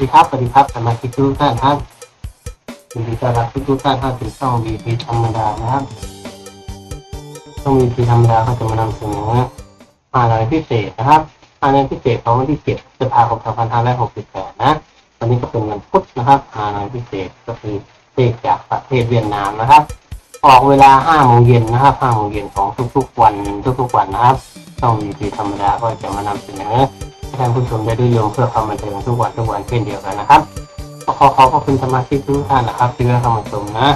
ดีครับสวัสดีครับสมาชิกทุกท่านครับยินดีต้อนรับทุกท่านเข้าสู่ช่องวีพีธรรมดานะครับช่องวีพีธรรมดาก็จะมานำเสนออะไรพิเศษนะครับอะไรพิเศษของวันที่7พฤษภาคม2568นะวันนี้ก็เป็นวันพุธนะครับอะไรพิเศษก็คือเลขจากประเทศเวียดนามนะครับ ออกเวลา5โมงเย็นนะครับ5โมงเย็นของทุกๆวันทุกๆวันนะครับช่องวีพีธรรมดาก็จะมานำเสนอ ท่านผู้ชมได้ดูยมเพื่อความบันเทิงทุกวันทุกวันเช่นเดียวกันนะครับขอขอบพระคุณสมาชิกทุกท่านนะครับที่ได้เข้ามาชมนะ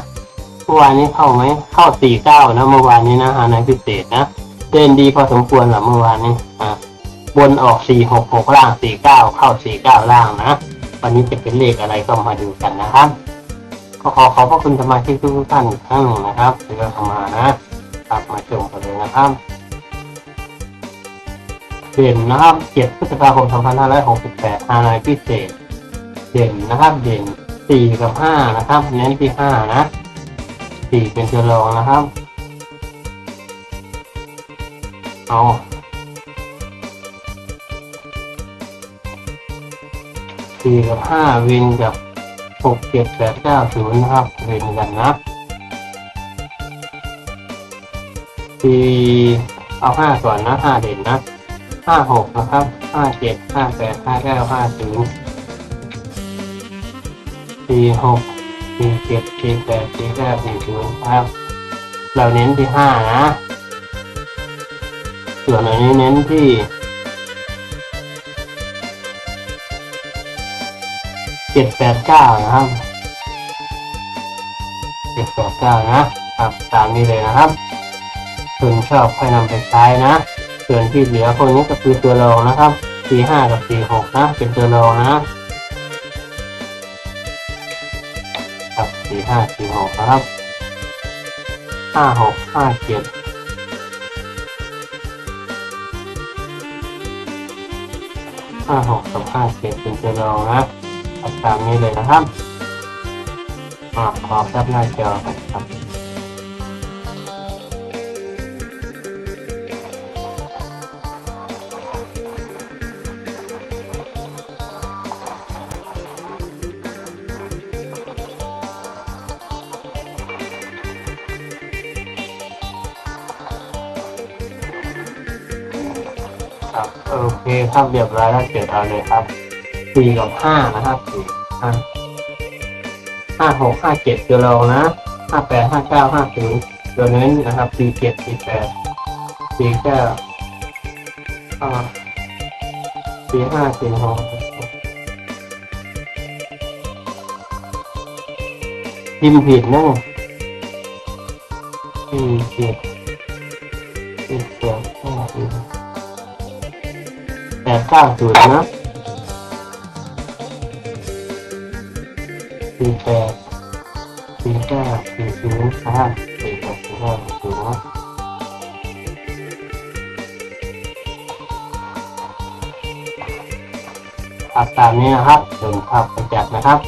เมื่อวานนี้เข้าไหมเข้าสี่เก้านะเมื่อวานนี้นะฮาในพิเศษนะเด่นดีพอสมควรหละเมื่อวานนี้อ่าบนออกสี่หกหกล่างสี่เก้าเข้าสี่เก้าล่างนะวันนี้จะเป็นเลขอะไรก็มาดูกันนะครับก็ขอขอบพระคุณสมาชิกทุกท่านอีกครั้งหนึ่งนะครับที่ได้เข้ามานะครับมาชมกันเลยนะครับ เด่นนะครับ7พฤษภาคม 2568ฮานายพิเศษ เด่นนะครับ เด่น4กับ5นะครับ เน้นที่5นะ4เป็นตัวรองนะครับ เอาสี่กับห้าวินกับหกเจ็ดแปดเก้าศูนย์นะครับเวินกันนะสี่เอาห้าก่อนนะห้าเด่นนะ ห้าหกนะครับห้าเจ็ดห้าแปดห้าเก้าห้าศูนย์สี่หกสี่เจ็ดสี่แปดสี่เก้าสี่ศูนย์ครับ เราเน้นที่ห้านะ ส่วนอันนี้เน้นที่เจ็ดแปดเก้านะครับเจ็ดแปดเก้านะครับ ตามนี้เลยนะครับคุณชอบค่อยนำไปใช้นะ ส่วนที่เหลือพวกนี้ก็คือตัวรองนะครับ4 5กับ4 6นะ เป็นตัวรองนะครับ4 5 4 6นะครับ 5 6 5 7 5 6กับ5 7เป็นตัวรองนะตามนี้เลยนะครับอ่าขอแคปหน้าจอครับ ครับโอเคครับเรียบร้อยแล้วเกิดเอาเลยครับสี่กับห้านะครับสี่ห้าห้าหกห้าเจ็ดตัวเรานะห้าแปดห้าเก้าห้าศูนย์ตัวเน้นนะครับสี่เจ็ดสี่แปดสี่เก้าสี่ห้าสี่หกพิมพ์ผิดนะสี่เจ็ดสี่แปดห้าศูนย์ แปดเก้าศูนย์นะสี่แปดสี่เก้าสี่ศูนย์ห้าสี่แปดสี่เก้าศูนย์นะครับตามนี้นะครับเดินภาพไปจัดนะครับ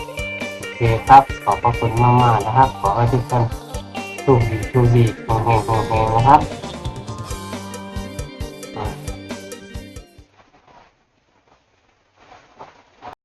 โอเคครับขอบพระคุณมากๆนะครับ ขอให้ทุกท่านโชคดีโชคดีโฮงโฮงโฮงนะครับ